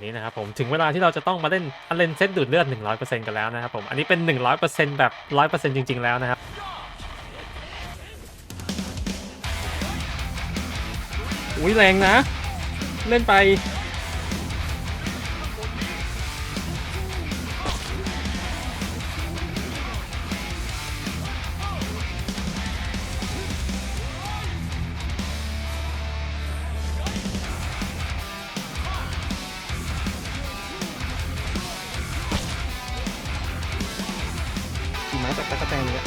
ันนี้นะครับผมถึงเวลาที่เราจะต้องมาเล่นอันเลนเซตดูดเลือด 100%กันแล้วนะครับผมอันนี้เป็น 100%แบบ 100%จริง ๆ แล้วนะครับอุ้ยแรงนะ เล่นไป ไม้าจากตะกะแตนเนี่ย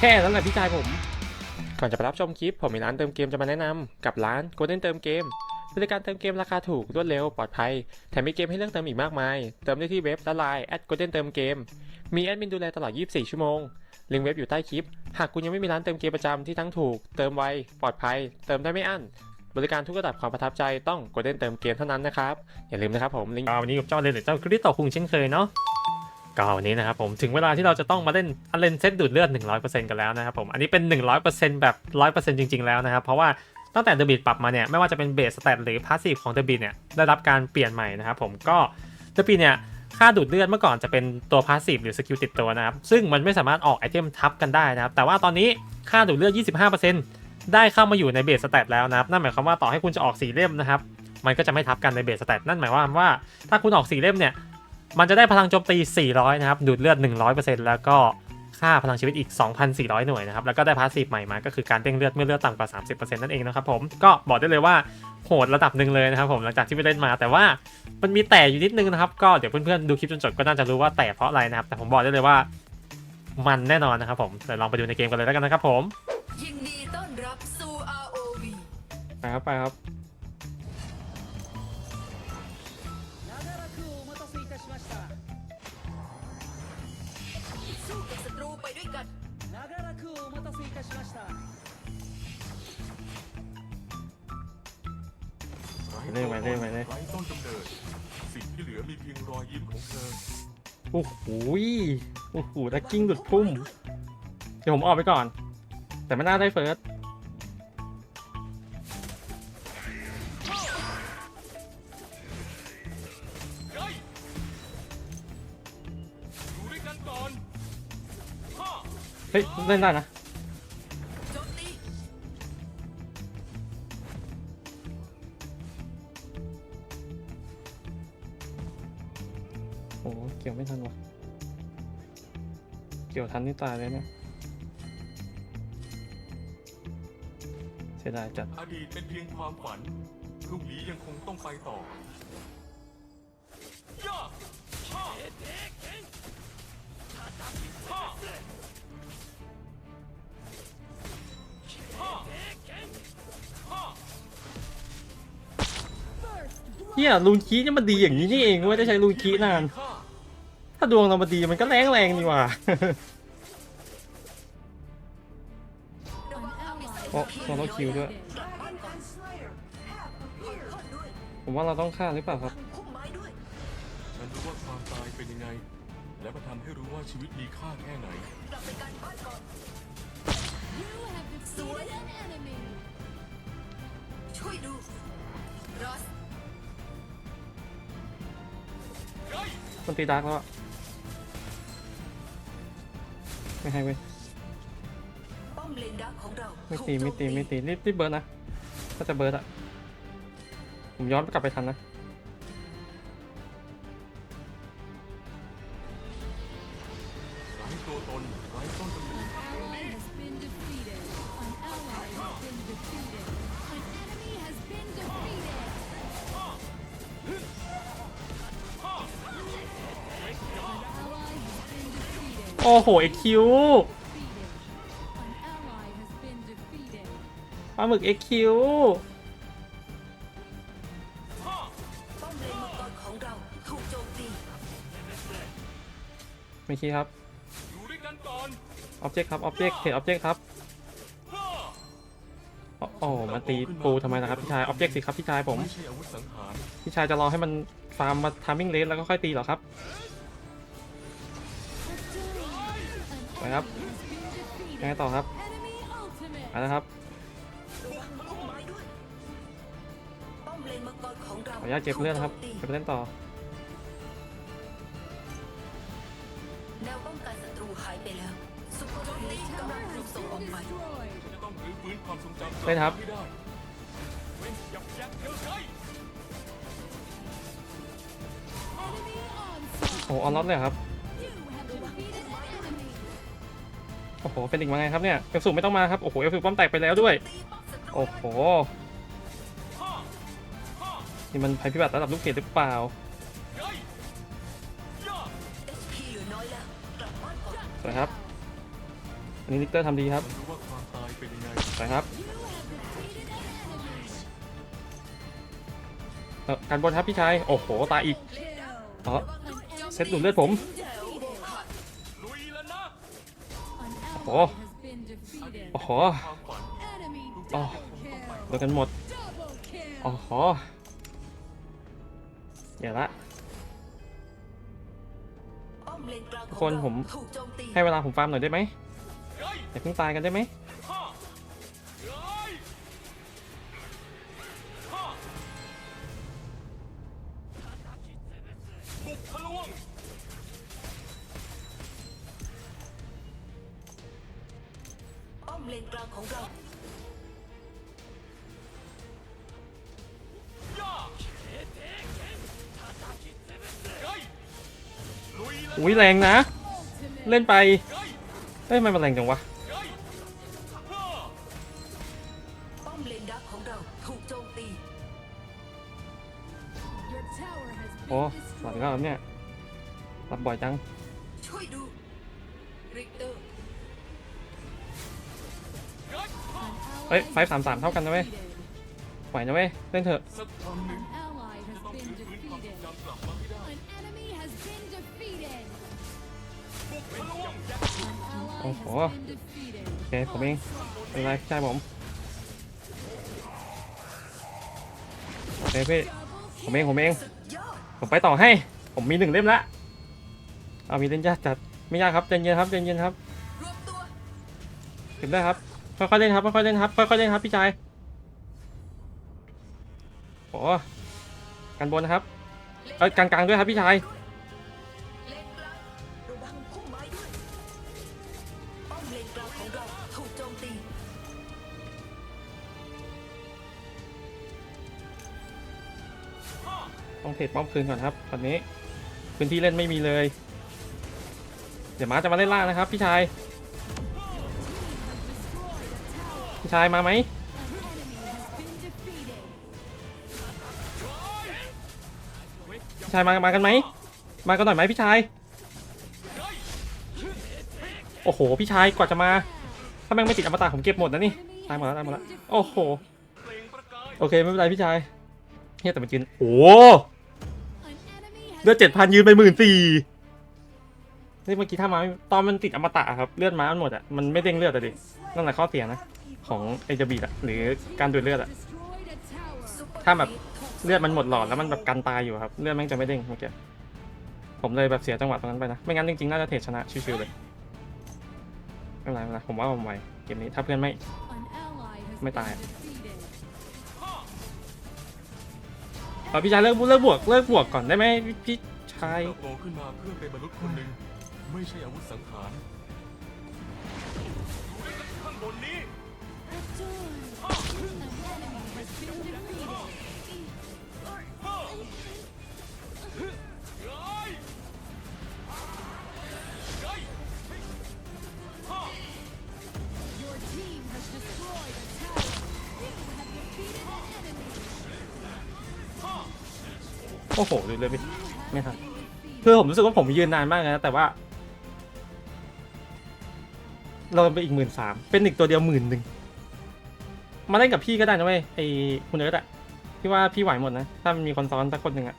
แค่นั้นแหละพี่ชายผม ก่อนจะไปรับชมคลิป ผมมีร้านเติมเกมจะมาแนะนำกับร้าน Golden เติมเกมบริการเติมเกมราคาถูกรวดเร็วปลอดภัย แถมมีเกมให้เลือกเติมอีกมากมาย เติมได้ที่เว็บและไลน์ @golden เติมเกม มีแอดมินดูแลตลอด 24 ชั่วโมง ลิงก์เว็บอยู่ใต้คลิป หากคุณยังไม่มีร้านเติมเกมประจำที่ทั้งถูก เติมไว ปลอดภัย เติมได้ไม่อั้น บริการทุกระดับความประทับใจต้อง Golden เติมเกมเท่านั้นนะครับ อย่าลืมนะครับผมลิงก์วันนี้กับเจ้าเลนหรือเจ้าคริสโตคุงเช่นเคยเนาะ ก็วันนี้นะครับผมถึงเวลาที่เราจะต้องมาเล่นอันเลนเซตดูดเลือด 100%กันแล้วนะครับผม อันนี้เป็น 100%แบบ 100%จริง ๆ แล้วนะครับ เพราะว่าตั้งแต่เดบิตปรับมาเนี่ย ไม่ว่าจะเป็นเบสสเตตหรือพาสซีฟของเดบิตเนี่ย ได้รับการเปลี่ยนใหม่นะครับผมก็เดบิตเนี่ยค่าดูดเลือดเมื่อก่อนจะเป็นตัวพาสซีฟหรือสกิลติดตัวนะครับ ซึ่งมันไม่สามารถออกไอเทมทับกันได้นะครับ แต่ว่าตอนนี้ค่าดูดเลือด 25%ได้เข้ามาอยู่ในเบสสเตตแล้วนะครับ นั่นหมายความว่าต่อให้คุณจะออกสีเล่มนะครับ มันก็จะไม่ทับกันในเบสสเตตนั่นหมายความว่า ถ้าคุณออกสีเล่มเนี่ย มันจะได้พลังโจมตี 400 นะครับ ดูดเลือด 100%แล้วก็ค่าพลังชีวิตอีก 2,400 หน่วยนะครับ แล้วก็ได้พาสซีฟใหม่มา ก็คือการเด้งเลือดเมื่อเลือดต่ำกว่า 30%นั่นเองนะครับผม ก็บอกได้เลยว่าโหดระดับหนึ่งเลยนะครับผมหลังจากที่ไปเล่นมา แต่ว่ามันมีแต่อยู่นิดนึงนะครับ ก็เดี๋ยวเพื่อนๆดูคลิปจนจบก็น่าจะรู้ว่าแต่เพราะอะไรนะครับ แต่ผมบอกได้เลยว่ามันแน่นอนนะครับผมเดี๋ยวลองไปดูในเกมกันเลยแล้วกันนะครับผมยินดีต้อนรับสู่ ROV ไปครับไปครับ เรื่อยไปเรื่อยไปเรื่อยไร้ต้นกำเนิดสิ่งที่เหลือมีเพียงรอยยิ้มของเธอโอ้โหโอ้โหดักกิ้งหลุดพุ่ม เดี๋ยวผมออกไปก่อน แต่ไม่น่าได้เฟิร์สเฮ้ยอยู่ด้วยกันก่อนฮ่าเฮ้ยเล่นได้นะ กี่ยวไม่ทันวะเกี่ยวทันนี่ตายเลยเนี่ยเสียดายจัด อดีตเป็นเพียงความฝันพรุ่งนี้ยังคงต้องไปต่อย่าฮ่าฮ่าฮ่าฮ่าเฮียลูนคีนี่มันดีอย่างนี้นี่เองไม่ได้ใช้ลูนคีนานฮ่า ถ้าดวงเรามาดีมันก็แรงแรงนี่หว่าระวังอามิสโอ้โซโลคิวด้วยกลับบ้านก่อนขอโทษด้วย ผมว่าเราต้องฆ่าหรือเปล่าครับพุ่มไม้ด้วยฉันรู้ว่าความตายเป็นยังไง และมาทำให้รู้ว่าชีวิตมีค่าแค่ไหนกลับไปกันบ้านก่อน You have defeated an enemy. ช่วยดูรอสเฮ้ยมันตีดาร์กแล้วอะ ไม่ให้เว้ยป้อมเลนดักของเราไม่ถูกตีไม่ตีไม่ตีรีบรีบเบิร์ดนะถ้าจะเบิร์ดอะผมย้อนกลับไปทันนะไร้ตัวตนไร้ต้นกำเนิด อ้โหเอ็กคิว An ally has been defeated. ปลาหมึกเอ็กคิวป้อมเลนมังกรของเราถูกโจมตีไม่คิดครับอยู่กันก่อนออบเจกต์ครับออบเจกต์เห็นออบเจกต์ครับฮ่าโอ้โอ้มาตีปูทำไมล่ะครับพี่ชายออบเจกต์สิครับพี่ชายผมไม่ใช่อาวุธสังหารพี่ชายจะรอให้มันฟาร์มมาทามมิ่งเลสแล้วก็ค่อยตีเหรอครับ ไปครับยังไงต่อครับ Enemy ultimate. มาแล้วครับระวังพุ่มไม้ด้วยป้อมเลนมังกรของเราขออนุญาตเก็บเลือดนะครับถูกโจมตีเก็บเล่นต่อแนวป้องกันศัตรูหายไปแล้วซุปเปอร์โจมตีกำลังถูกส่งออกไป Destroyed. ฉันจะต้องรื้อฟื้นความทรงจำเล่นครับให้ได้เว้นยับยั้งเธอได้ Enemy onslaught. โอ้ออนล็อตเลยเหรอครับ อ้โหเป็นอีกมาไงครับเนี่ยเอฟสูไม่ต้องมาครับ โอ้โหเอฟสูป้อมแตกไปแล้วด้วย โอ้โห นี่มันภัยพิบัติระดับลูกเกดหรือเปล่าสพีเหลือน้อยแล้วยครับอันนี้นิกเตอร์ทำดีครับนรู้ว่าความตายเป็นยังไงสวยครับการบนครับพี่ชาย โอ้โห ตายอีกอ๋อเซตดูดเลือดผม หโอ้โหโอ้โดนกันหมด โอ้โหเดี๋ยวละคนผมให้เวลาผมฟาร์มหน่อยได้ไหมอย่าเพิ่งตายกันได้ไหม กลางของเราย่าเฮ้ยลุยแล้วอุ้ยแรงนะ Ultimate. เล่นไปเฮ้ยเฮ้ยทำไมมันแรงจังวะเฮ้ยฮ่าป้อมเลนดักของเราถูกโจมตี Your tower has โอ้ been หลับ destroyed. อีกแล้วเหรอเนี่ยหลับบ่อยจังช่วยดูริกเตอร์ เฮ้ยไฟสามสามเท่ากันนะเว้ยไหวนะเว้ยเล่นเถอะโอ้โหโอเคผมเองเป็นไรใช่ผมโอเคพี่ผมเองผมเอง ผมไปต่อให้ ผมมีหนึ่งเล่มละเอามีเล่นยากจัดไม่ยากครับเย็นเย็นครับเย็นเย็นครับเก็บได้ครับ ค่อยๆเล่นครับค่อยๆเล่นครับค่อยๆเล่นครับพี่ชายโอ้กันบนนะครับเอ้ยกลางๆด้วยครับพี่ชายต้องเทรดป้อมคืนก่อนครับตอนนี้พื้นที่เล่นไม่มีเลย เดี๋ยวม้าจะมาเล่นล่างนะครับ พี่ชาย ชายมาไหมพี่ชายมา มากันไหม มากันหน่อยไหมพี่ชาย โอ้โห พี่ชายกว่าจะมา ถ้าแม่งไม่ติดอมตะผมเก็บหมดนะนี่ ตายหมดแล้วตายหมดแล้ว โอ้โห โอเคไม่เป็นไรพี่ชายเฮียแต่มันยืนโอ้เลือดเจ็ดพันยืนไปหมื่นสี่นี่เมื่อกี้ถ้ามาตอนมันติดอมตะครับ เลือดม้ามันหมดอะ มันไม่เด้งเลือดอะดิ นั่นแหละข้อเสียนะ ของเอจบีอะหรือการดูดเลือดอะถ้าแบบเลือดมันหมดหลอดแล้วมันแบบกันตายอยู่ครับ เลือดแม่งจะไม่เด้งเมื่อกี้ผมเลยแบบเสียจังหวะตรงนั้นไปนะ ไม่งั้นจริงๆ น่าจะเทรดชนะชิวๆเลยไม่เป็นไรไม่เป็นไรผมว่าผมไหวเกมนี้ถ้าเพื่อนไม่ An ally has Mới been tài à? defeated. เออพี่ชายเลิกเลิกบวกเลิกบวกก่อนได้ไหมพี่ชายเติบโตขึ้นมาเพื่อเป็นมนุษย์คนหนึ่งไม่ใช่อาวุธสังหาร โอ้โหดูเลยพี่ไม่ทันคือผมรู้สึกว่าผมยืนนานมากนะแต่ว่า เราไปอีกหมื่นสามเป็นอีกตัวเดียวหมื่นหนึ่งมาเล่นกับพี่ก็ได้นะเว้ยไอคุณเอิร์ธอะพี่ว่าพี่ไหวหมดนะ ถ้ามันมีคนซ้อนสักคนหนึ่งอะ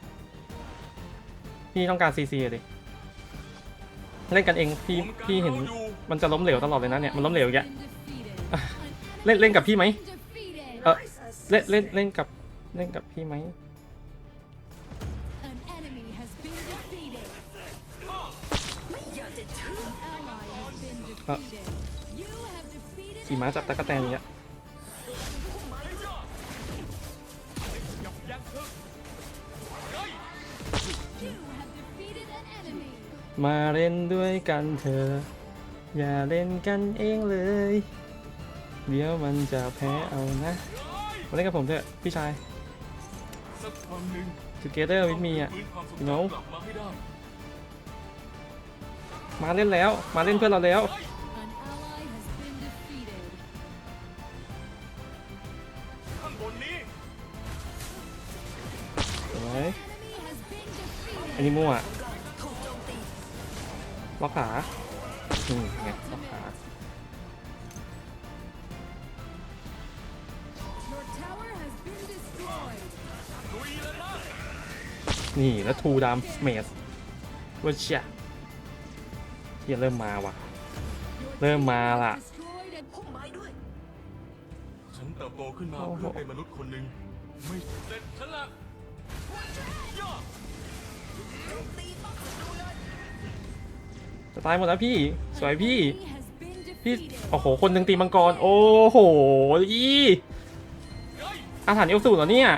พี่ต้องการซีซีดิเล่นกันเองพี่พี่เห็นมันจะล้มเหลวตลอดเลยนะเนี่ยมันล้มเหลวอย่างเงี้ยเล่นเล่นกับพี่ไหมเออเล่นเล่นเล่นกับเล่นกับพี่ไหม ขี่ม้าจับตะกะแตนอย่างเงี้ย You have defeated an enemy. มาเล่นด้วยกันเถอะ อย่าเล่นกันเองเลย เดี๋ยวมันจะแพ้เอานะมาเล่นกับผมเถอะพี่ชายสักวันหนึ่ง Together with me อะฟื้นความทรง you know จำกลับมาให้ได้มาเล่นแล้ว มาเล่นเพื่อนเราแล้ว อันนี้มั่วล็อกขาอืมไงล็อกขานี่แล้วทูดามเมสว่าเชียเฮียเริ่มมาว่ะ เริ่มมาล่ะฉันเติบโตขึ้นมาเพื่อเป็นมนุษย์คนหนึ่งไม่เสร็จฉันละ จะตายหมดแล้วพี่ สวยพี่ enemy has been พี่ defeated. โอ้โห คนหนึ่งตีมังกร โอ้โห อีอาถรรพ์เอลสูเหรอเนี่ย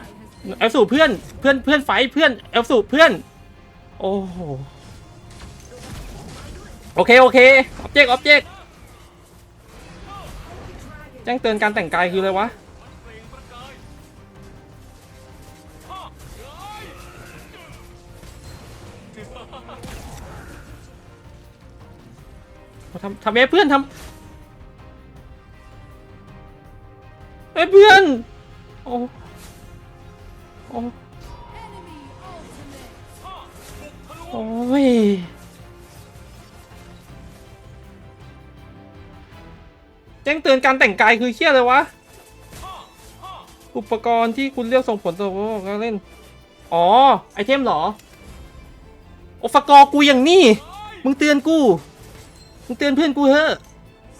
เอลสูเพื่อน เพื่อน เพื่อนไฟท์เพื่อน เอลสูเพื่อน โอ้โห โอเค โอเค ออบเจกต์ ออบเจกต์ แจ้งเตือนการแต่งกายคืออะไรวะ ทำทำเอ้เพื่อนทำเอ้เพื่อน โอ้โอ้โอ้ยแจ้งเตือนการแต่งกายคือเชี่ยเลยวะ อุปกรณ์ที่คุณเลือกส่งผลต่อการเล่น อ๋อ ไอเทมเหรอ โอฟกอร์กูอย่างนี้มึงเตือนกู มึงเตือนเพื่อนกูเถอะ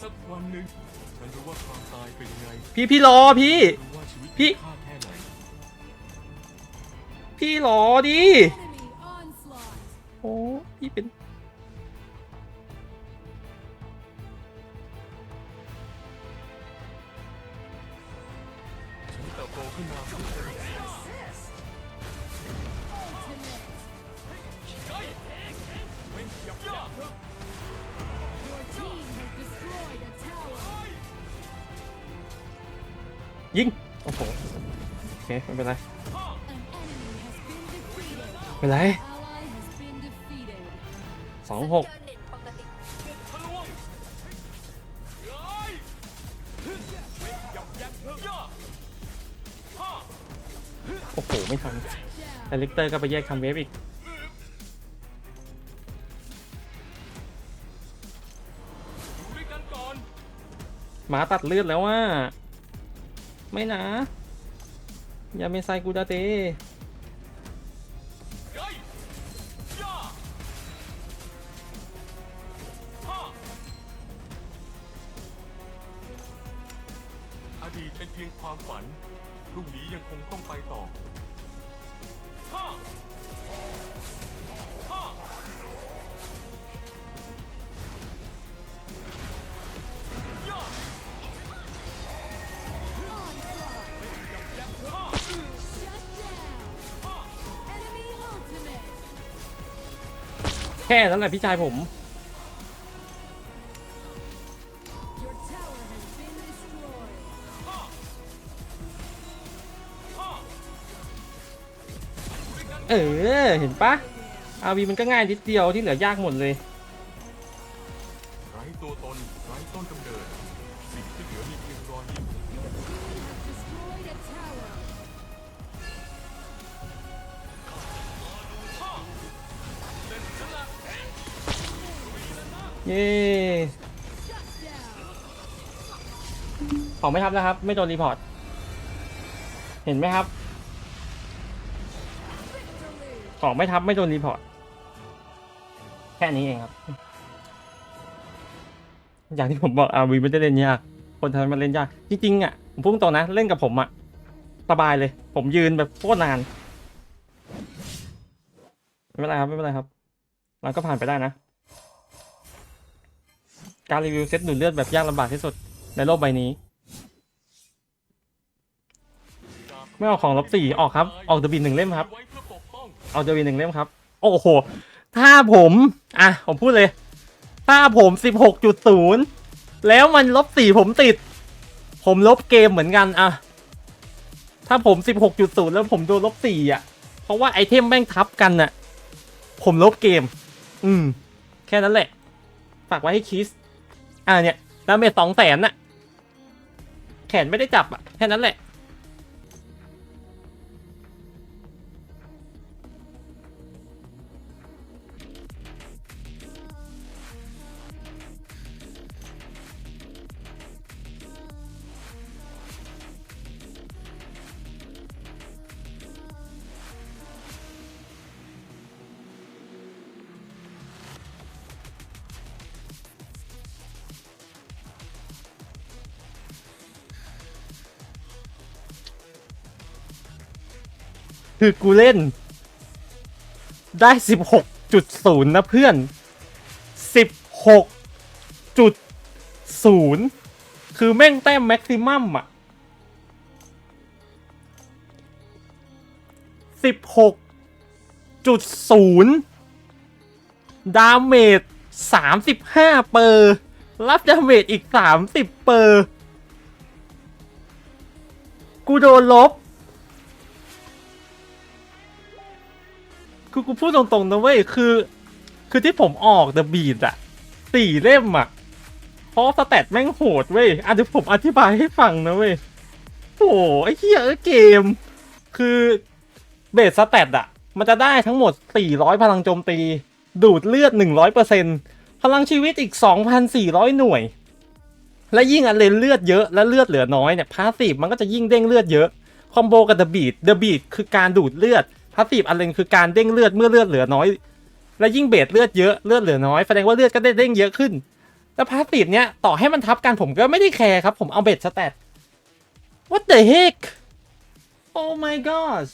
สักวันหนึ่งฉันรู้ว่าความตายเป็นยังไงพี่พี่รอพี่ รู้ว่าชีวิตพี่ มีค่าแค่ไหนพี่รอดิ Enemy onslaught. โอ้พี่เป็น ฉันเติบโตขึ้นมาเพื่อเป็น Ultimate. ย่า Your ไม่เป็นไร An enemy has been defeated. ไม่เป็นไร Ally has been defeated. สองหกสัญญาณเน็ตปกติบุกทะลวงเฮ้ยยับยั้งย่าฮ่าโอ้โห ไม่ทัน Down. แต่ลิกเตอร์ก็ไปแยกทำเวฟอีกอยู่ด้วยกันก่อนหมาตัดเลือดแล้วว่า ไม่นะอ ยาเมไซกูดาเต ค่นั้นแหละพี่ชายผม เออ เห็นปะอาวีมันก็ง่ายนิดเดียวที่เหลือยากหมดเลย ไร้ตัวตนไร้ต้นกำเนิด เย้ Shut down. ของไม่ทับแล้วครับ ไม่โดนรีพอร์ต เห็นไหมครับของไม่ทับไม่โดนรีพอร์ต แค่นี้เองครับ อย่างที่ผมบอกอาวีไม่ได้เล่นยาก คนทำมันเล่นยาก จริงๆอะผมพูดตรงนะ เล่นกับผมอะสบายเลย ผมยืนแบบโคตรนาน ไม่เป็นไรครับ ไม่เป็นไรครับ เราก็ผ่านไปได้นะ การรีวิวเซตดูดเลือดแบบยากลำบากที่สุดในโลกใบนี้ ไม่ออกของลบสี่ออกครับ ออกเดอะบินหนึ่งเล่มครับเอกเอาเดอะบินหนึ่งเล่มครับ โอ้โห ถ้าผม อะ ผมพูดเลย ถ้าผมสิบหกจุดศูนย์แล้วมันลบสี่ผมติด ผมลบเกมเหมือนกันอะ ถ้าผมสิบหกจุดศูนย์แล้วผมโดนลบสี่อะ เพราะว่าไอเทมแม่งทับกันน่ะ ผมลบเกม อืม แค่นั้นแหละ ฝากไว้ให้คิส อ่าเนี่ยดาเมจสองแสนน่ะ แขนไม่ได้จับอะ แค่นั้นแหละ คือกูเล่น ได้สิบหกจุดศูนย์นะเพื่อนสิบหกจุดศูนย์คือแม่งแต้มแม็กซิมัมอะสิบหกจุดศูนย์ดาเมจสามสิบห้าเปอร์รับดาเมจอีกสามสิบเปอร์ กูโดนลบ คือกูพูดตรงๆนะเว้ยคือ คือที่ผมออกเดอะบีดอะสี่เล่มอะเพราะสแตทแม่งโหดเว้ยอะเดี๋ยวผมอธิบายให้ฟังนะเว้ยโอ้โหไอ้เหี้ยเอ้ยเกม คือเบสสแตทอะมันจะได้ทั้งหมด 400 พลังโจมตี ดูดเลือด 100%พลังชีวิตอีก 2,400 หน่วย และยิ่งอันเลนเลือดเยอะและเลือดเหลือน้อยเนี่ยพาสซีฟมันก็จะยิ่งเด้งเลือดเยอะ คอมโบกับเดอะบีดเดอะบีดคือการดูดเลือด พาสซีฟอันเลนคือการเด้งเลือดเมื่อเลือดเหลือน้อย และยิ่งเบสเลือดเยอะเลือดเหลือน้อยแสดงว่าเลือดก็ได้เด้งเยอะขึ้น แล้วพาสซีฟเนี้ยต่อให้มันทับกันผมก็ไม่ได้แคร์ครับ ผมเอาเบสสแตท What the heck Oh my gosh